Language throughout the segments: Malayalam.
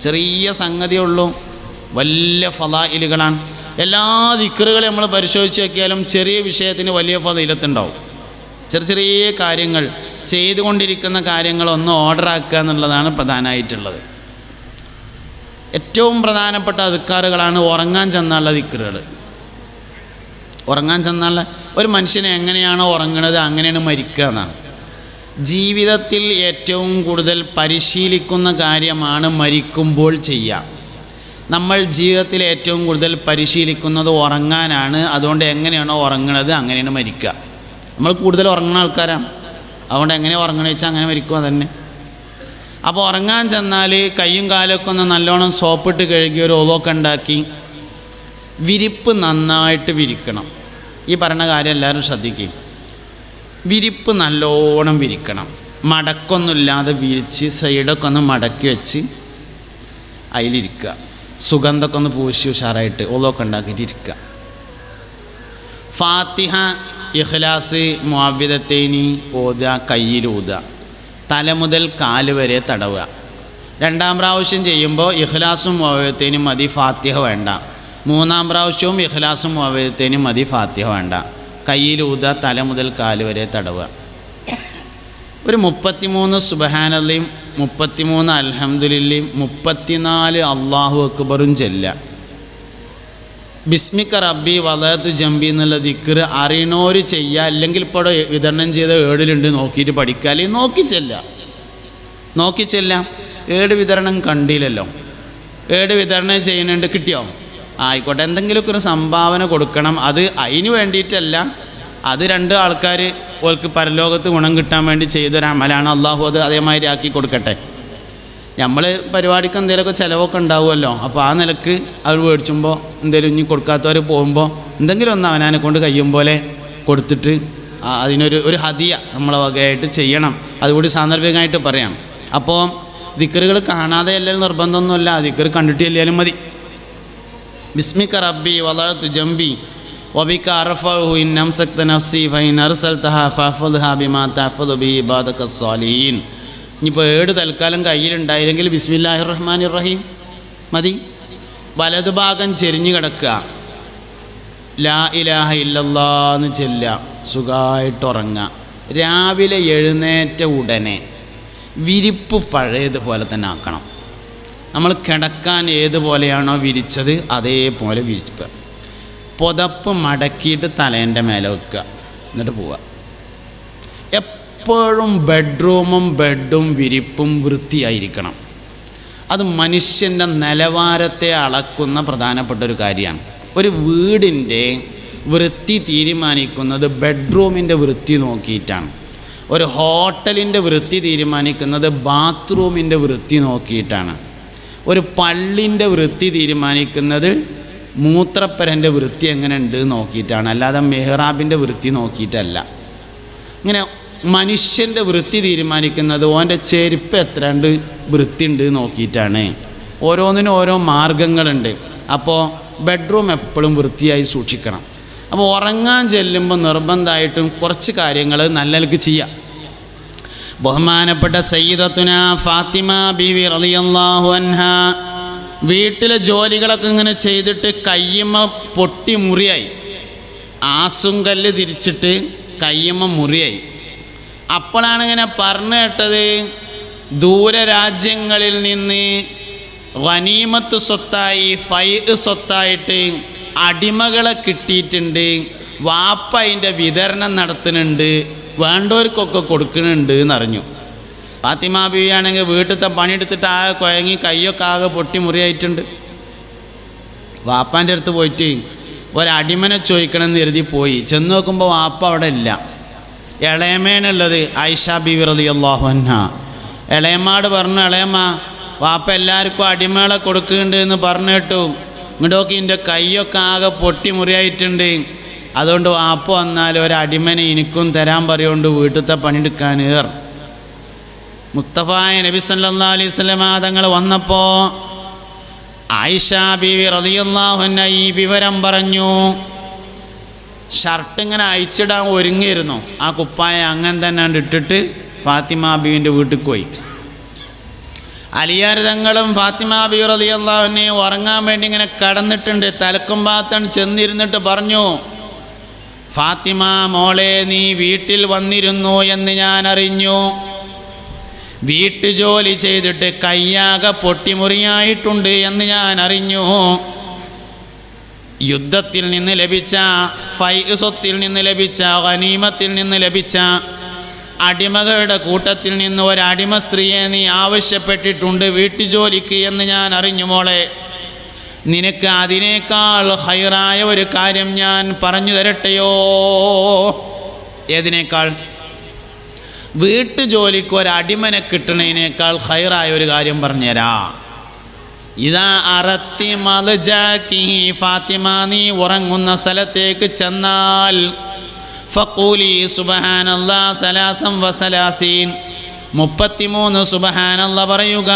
ചെറിയ സംഗതിയുള്ളൂ വലിയ ഫലായിലുകളാണ് എല്ലാ ദിക്കറുകളും നമ്മൾ പരിശോധിച്ച് നോക്കിയാലും ചെറിയ വിഷയത്തിന് വലിയ ഫലയിലത്തുണ്ടാവും ചെറിയ ചെറിയ കാര്യങ്ങൾ ചെയ്തുകൊണ്ടിരിക്കുന്ന കാര്യങ്ങൾ ഒന്ന് ഓർഡർ ആക്കുക എന്നുള്ളതാണ് പ്രധാനമായിട്ടുള്ളത്. ഏറ്റവും പ്രധാനപ്പെട്ട അതിക്കാറുകളാണ് ഉറങ്ങാൻ ചെന്നുള്ള ദിക്കറുകൾ ഉറങ്ങാൻ ചെന്നുള്ള ഒരു മനുഷ്യനെ എങ്ങനെയാണോ ഉറങ്ങുന്നത് അങ്ങനെയാണ് മരിക്കുക എന്നാണ്. ജീവിതത്തിൽ ഏറ്റവും കൂടുതൽ പരിശീലിക്കുന്ന കാര്യമാണ് മരിക്കുമ്പോൾ ചെയ്യുക. നമ്മൾ ജീവിതത്തിൽ ഏറ്റവും കൂടുതൽ പരിശീലിക്കുന്നത് ഉറങ്ങാനാണ്. അതുകൊണ്ട് എങ്ങനെയാണോ ഉറങ്ങണത് അങ്ങനെയാണ് മരിക്കുക. നമ്മൾ കൂടുതൽ ഉറങ്ങുന്ന ആൾക്കാരാണ്. അതുകൊണ്ട് എങ്ങനെ ഉറങ്ങണമെന്ന് വെച്ചാൽ അങ്ങനെ മരിക്കുക തന്നെ അപ്പോൾ ഉറങ്ങാൻ ചെന്നാൽ കൈയും കാലൊക്കെ ഒന്ന് നല്ലോണം സോപ്പിട്ട് കഴുകി ഒരു ഓവൊക്കെ ഉണ്ടാക്കി വിരിപ്പ് നന്നായിട്ട് വിരിക്കണം. ഈ പറഞ്ഞ കാര്യം എല്ലാവരും ശ്രദ്ധിക്കും. വിരിപ്പ് നല്ലോണം വിരിക്കണം. മടക്കൊന്നുമില്ലാതെ വിരിച്ച് സൈഡൊക്കെ ഒന്ന് മടക്കി വെച്ച് അതിലിരിക്കുക. സുഗന്ധമൊക്കെ ഒന്ന് പൂശി ഉഷാറായിട്ട് ഓളൊക്കെ ഉണ്ടാക്കിയിട്ട് ഇരിക്കുക ഫാത്തിഹ ഇഖ്ലാസ് മുഅവ്വിദത്തൈനി ഓതുക കയ്യിൽ ഊതുക. തല മുതൽ കാൽ വരെ തടവുക. രണ്ടാം പ്രാവശ്യം ചെയ്യുമ്പോൾ ഇഖ്ലാസും മുഅവ്വിദത്തൈനും മതി ഫാത്തിഹ വേണ്ട. മൂന്നാം പ്രാവശ്യവും ഇഖ്ലാസും മുഅവ്വിദത്തൈനും മതി ഫാത്തിഹ വേണ്ട. കയ്യിൽ ഊതുക തല മുതൽ കാൽ വരെ തടവുക. ഒരു മുപ്പത്തിമൂന്ന് സുബഹാനല്ലയും മുപ്പത്തിമൂന്ന് അലഹമുല്ലയും മുപ്പത്തിനാല് അള്ളാഹു അക്ബറും ചെല്ല ബിസ്മിക്ക റബ്ബി വളർത്തു ജമ്പി എന്നുള്ള ദിക്കറ് അറിയണോര് ചെയ്യുക അല്ലെങ്കിൽ ഇപ്പോൾ വിതരണം ചെയ്ത ഏടിലുണ്ട് നോക്കിയിട്ട് പഠിക്കുക അല്ലെങ്കിൽ നോക്കി ചെല്ലുക. നോക്കി ചെല്ലാം ഏട് വിതരണം കണ്ടില്ലല്ലോ. ഏട് വിതരണം ചെയ്യുന്നുണ്ട് കിട്ടിയോ? ആയിക്കോട്ടെ. എന്തെങ്കിലുമൊക്കെ ഒരു സംഭാവന കൊടുക്കണം. അത് അതിന് വേണ്ടിയിട്ടല്ല. അത് രണ്ട് ആൾക്കാർ ഓൾക്ക് പരലോകത്ത് ഗുണം കിട്ടാൻ വേണ്ടി ചെയ്തൊരു അമലാണ് അള്ളാഹു അത് അതേമാതിരി ആക്കി കൊടുക്കട്ടെ. നമ്മൾ പരിപാടിക്ക് എന്തെങ്കിലുമൊക്കെ ചിലവൊക്കെ ഉണ്ടാവുമല്ലോ. അപ്പോൾ ആ നിലയ്ക്ക് അവർ മേടിച്ചുമ്പോൾ എന്തെങ്കിലും ഇനി കൊടുക്കാത്തവർ പോകുമ്പോൾ എന്തെങ്കിലും ഒന്ന് അവനാനെ കൊണ്ട് കഴിയും പോലെ കൊടുത്തിട്ട് അതിനൊരു ഒരു ഹതിയ നമ്മളെ വകയായിട്ട് ചെയ്യണം. അതുകൂടി സാന്ദർഭികമായിട്ട് പറയാം. അപ്പോൾ ദിക്കറുകൾ കാണാതെ അല്ലെങ്കിൽ നിർബന്ധമൊന്നുമല്ല. ദിക്കർ കണ്ടിട്ട് ചെല്ലിയാലും മതി. ബിസ്മിക്ക റബ്ബി വളർത്തു ജംബി വബിക അറഫഹു ഇൻ നംസക്ത നഫ്സി ഫൈൻ അർസൽതഹ ഫഹ്ഫദ്ഹ ബിമാ തഹ്ഫദു ബി ഇബാദക സ്വാലിഹീൻ. ഇനിയിപ്പോൾ ഏട് തൽക്കാലം കയ്യിലുണ്ടായില്ലെങ്കിൽ ബിസ്മില്ലാഹിർ റഹ്മാൻ റഹീം മതി. വലതു ഭാഗം ചെരിഞ്ഞു കിടക്കുക. ലാ ഇലാഹ ഇല്ലല്ലാന്ന് ചെല്ലുക. സുഖമായിട്ട് ഉറങ്ങുക രാവിലെ എഴുന്നേറ്റ ഉടനെ വിരിപ്പ് പഴയതുപോലെ തന്നെ ആക്കണം. നമ്മൾ കിടക്കാൻ ഏതുപോലെയാണോ വിരിച്ചത് അതേപോലെ വിരിച്ചുക പുതപ്പ് മടക്കിയിട്ട് തലേന്റെ മേലെ വെക്കുക. എന്നിട്ട് പോവുക. എപ്പോഴും ബെഡ്റൂമും ബെഡും വിരിപ്പും വൃത്തിയായിരിക്കണം. അത് മനുഷ്യന്റെ നിലവാരത്തെ അളക്കുന്ന പ്രധാനപ്പെട്ട ഒരു കാര്യമാണ്. ഒരു വീടിന്റെ വൃത്തി തീരുമാനിക്കുന്നത് ബെഡ്റൂമിന്റെ വൃത്തി നോക്കിയിട്ടാണ്. ഒരു ഹോട്ടലിന്റെ വൃത്തി തീരുമാനിക്കുന്നത് ബാത്റൂമിന്റെ വൃത്തി നോക്കിയിട്ടാണ്. ഒരു പള്ളിന്റെ വൃത്തി തീരുമാനിക്കുന്നത് മൂത്രപ്പരന്റെ വൃത്തി എങ്ങനെ ഉണ്ട് നോക്കിയിട്ടാണ്. അല്ലാതെ മെഹ്റാബിന്റെ വൃത്തി നോക്കിയിട്ടല്ല. ഇങ്ങനെ മനുഷ്യന്റെ വൃത്തി തീരുമാനിക്കുന്നത് ഓന്റെ ചെരുപ്പ് എത്രണ്ട് വൃത്തി ഉണ്ട് നോക്കിയിട്ടാണ്. ഓരോന്നിനും ഓരോ മാർഗങ്ങളുണ്ട്. അപ്പോൾ ബെഡ്റൂം എപ്പോഴും വൃത്തിയായി സൂക്ഷിക്കണം. അപ്പോൾ ഉറങ്ങാൻ ചെല്ലുമ്പോൾ നിർബന്ധമായിട്ടും കുറച്ച് കാര്യങ്ങൾ നല്ല നിലയ്ക്ക് ചെയ്യാം. ബഹുമാനപ്പെട്ട സയ്യിദത്തുന ഫാത്തിമ ബീവി റളിയല്ലാഹു അൻഹ. വീട്ടിലെ ജോലികളൊക്കെ ഇങ്ങനെ ചെയ്തിട്ട് കയ്യമ്മ പൊട്ടി മുറിയായി. ആസും കല്ല് തിരിച്ചിട്ട് കയ്യമ്മ മുറിയായി. അപ്പോഴാണ് ഇങ്ങനെ പറഞ്ഞു കേട്ടത് ദൂരരാജ്യങ്ങളിൽ നിന്ന് വനീമത്ത് സ്വത്തായി ഫൈ സ്വത്തായിട്ട് അടിമകളെ കിട്ടിയിട്ടുണ്ട് വാപ്പ അതിന്റെ വിതരണം നടത്തുന്നുണ്ട് വേണ്ടവർക്കൊക്കെ കൊടുക്കുന്നുണ്ട് എന്നറിഞ്ഞു ഫാത്തിമ ബീവി ആണെങ്കിൽ വീട്ടിലത്തെ പണിയെടുത്തിട്ട് ആകെ കുഴങ്ങി കയ്യൊക്കെ ആകെ പൊട്ടി മുറിയായിട്ടുണ്ട് വാപ്പാന്റെ അടുത്ത് പോയിട്ട് ഒരടിമനെ ചോദിക്കണമെന്ന് കരുതി പോയി. ചെന്ന് നോക്കുമ്പോൾ വാപ്പ അവിടെ ഇല്ല. ഇളയമേനുള്ളത് ആയിഷ ബീവി വിറതി അള്ളാഹുന്ന ഇളയമ്മാട് പറഞ്ഞു ഇളയമ്മ വാപ്പ എല്ലാവർക്കും അടിമകളെ കൊടുക്കുന്നുണ്ട് എന്ന് പറഞ്ഞു കേട്ടു ഇങ്ങോട്ടൊക്കെ എന്റെ കൈയൊക്കെ ആകെ പൊട്ടി മുറിയായിട്ടുണ്ട് അതുകൊണ്ട് വാപ്പ വന്നാൽ ഒരടിമനെ എനിക്കും തരാൻ പറയുകൊണ്ട് വീട്ടിലത്തെ പണിയെടുക്കാൻ ഏർ മുസ്തഫായ നബി സല്ലാ അലൈഹി സ്വലമ വന്നപ്പോൾ ആയിഷ ബീവി റതിയുള്ളാഹുന്ന ഈ വിവരം പറഞ്ഞു. ഷർട്ട് ഇങ്ങനെ അയച്ചിടാൻ ഒരുങ്ങിയിരുന്നു. ആ കുപ്പായ അങ്ങനെ തന്നെ ഇട്ടിട്ട് ഫാത്തിമ ബീവിന്റെ വീട്ടിൽ പോയി. അലിയാർ തങ്ങളും ഫാത്തിമ ബീറതി അള്ളാഹുവിനെ ഉറങ്ങാൻ വേണ്ടി ഇങ്ങനെ കടന്നിട്ടുണ്ട്. തലക്കും ഭാത്തൻ ചെന്നിരുന്നിട്ട് പറഞ്ഞു ഫാത്തിമ മോളെ നീ വീട്ടിൽ വന്നിരുന്നു എന്ന് ഞാൻ അറിഞ്ഞു. വീട്ടുജോലി ചെയ്തിട്ട് കയ്യാകെ പൊട്ടിമുറിയായിട്ടുണ്ട് എന്ന് ഞാൻ അറിഞ്ഞു. യുദ്ധത്തിൽ നിന്ന് ലഭിച്ച ഫൈസ്വത്തിൽ നിന്ന് ലഭിച്ച ഗനീമത്തിൽ നിന്ന് ലഭിച്ച അടിമകളുടെ കൂട്ടത്തിൽ നിന്ന് ഒരടിമ സ്ത്രീയെ നീ ആവശ്യപ്പെട്ടിട്ടുണ്ട് വീട്ടുജോലിക്ക് എന്ന് ഞാൻ അറിഞ്ഞു മോളെ. നിനക്ക് അതിനേക്കാൾ ഹൈറായ ഒരു കാര്യം ഞാൻ പറഞ്ഞു തരട്ടെയോ? ഏതിനേക്കാൾ? വീട്ടുജോലിക്ക് ഒരടിമനെ കിട്ടുന്നതിനേക്കാൾ ഹൈറായ ഒരു കാര്യം പറഞ്ഞുതരാം. ഇതാ അറത്തി മലജാക്കി ഫാത്തിമ നീ ഉറങ്ങുന്ന സ്ഥലത്തേക്ക് ചെന്നാൽ ഫക്കൂലി സുബഹാനല്ലാ സലാസം വസലാസീൻ മുപ്പത്തിമൂന്ന് സുബഹാനല്ല പറയുക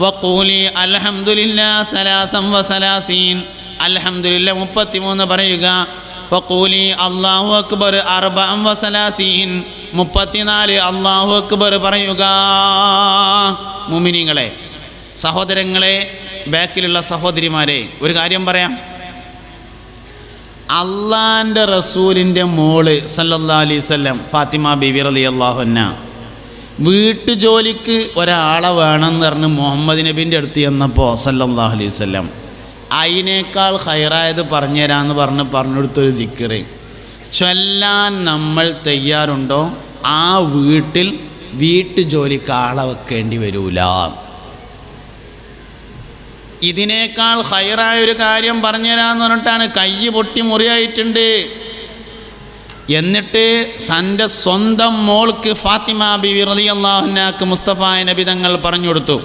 വക്കൂലി അൽഹംദുലില്ലാ സലാസം വസലാസീൻ. അൽഹംദുലില്ല മുപ്പത്തിമൂന്ന് പറയുക. വക്കൂലി അള്ളാഹു അക്ബർ അർബം വസലാസീൻ. മുപ്പത്തിനാല് അള്ളാഹു അക്ബർ പറയുക. മുമിനിങ്ങളെ സഹോദരങ്ങളെ ബാക്കിലുള്ള സഹോദരിമാരെ ഒരു കാര്യം പറയാം. അള്ളാന്റെ റസൂലിന്റെ മോൾ സല്ലല്ലാ അലൈവല്ലം ഫാത്തിമ ബിബിറലി അള്ളാഹുന്ന വീട്ടുജോലിക്ക് ഒരാളെ വേണമെന്ന് പറഞ്ഞ് മുഹമ്മദ് നബീന്റെ അടുത്ത് ചെന്നപ്പോൾ സല്ലല്ലാഹു അലൈഹി വല്ലം അതിനേക്കാൾ ഹൈറായത് പറഞ്ഞുതരാമെന്ന് പറഞ്ഞ് പറഞ്ഞെടുത്തൊരു ദിക്കറ് ചൊല്ലാൻ നമ്മൾ തയ്യാറുണ്ടോ? ആ വീട്ടിൽ വീട്ടുജോലിക്ക് ആളെ വെക്കേണ്ടി വരൂല. ഇതിനേക്കാൾ ഹൈറായ ഒരു കാര്യം പറഞ്ഞുതരാമെന്ന് പറഞ്ഞിട്ടാണ് കൈ പൊട്ടി മുറിയായിട്ടുണ്ട്. എന്നിട്ട് തന്റെ സ്വന്തം മോൾക്ക് ഫാത്തിമ ബിവി അള്ളാഹുനാക്ക് മുസ്തഫ നബി തങ്ങൾ പറഞ്ഞു കൊടുത്തു.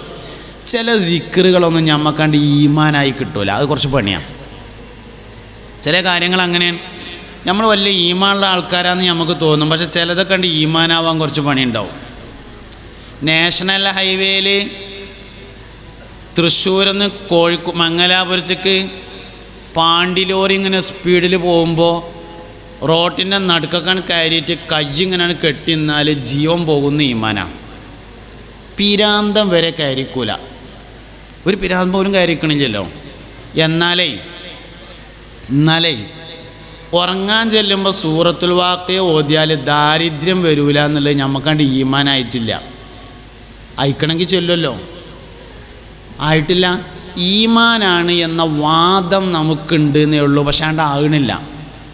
ചില ദിക്കറുകളൊന്നും ഞമ്മക്കാണ്ട് ഈമാനായി കിട്ടൂല. അത് കുറച്ച് പണിയാണ് ചില കാര്യങ്ങൾ അങ്ങനെയാണ് നമ്മൾ വലിയ ഈമാനുള്ള ആൾക്കാരാന്ന് നമുക്ക് തോന്നും. പക്ഷെ ചിലതൊക്കെ കണ്ട് ഈമാനാവാൻ കുറച്ച് പണിയുണ്ടാവും. നാഷണൽ ഹൈവേയിൽ തൃശ്ശൂരിൽ നിന്ന് കോഴിക്കോ മംഗലാപുരത്തേക്ക് പാണ്ടി ലോറി ഇങ്ങനെ സ്പീഡിൽ പോകുമ്പോൾ റോട്ടിന്റെ നടുക്കൊക്കെ കയറിയിട്ട് കയ്യിങ്ങനെയാണ് കെട്ടിന്നാൽ ജീവൻ പോകുന്ന ഈമാന. പിരാന്തം വരെ കയറിക്കൂല. ഒരു പിരാന്തം പോലും കയറിക്കണില്ലല്ലോ. എന്നാലേ എന്നാലേ ഉറങ്ങാൻ ചെല്ലുമ്പോൾ സൂറത്തുൽ വാക്കയെ ഓതിയാൽ ദാരിദ്ര്യം വരൂല എന്നുള്ളത് ഞമ്മക്കണ്ട് ഈമാനായിട്ടില്ല. അയക്കണമെങ്കിൽ ചെല്ലുമല്ലോ ആയിട്ടില്ല. ഈമാനാണ് എന്ന വാദം നമുക്കുണ്ട് എന്നേ ഉള്ളൂ. പക്ഷേ ആണ്ട് ആകണില്ല.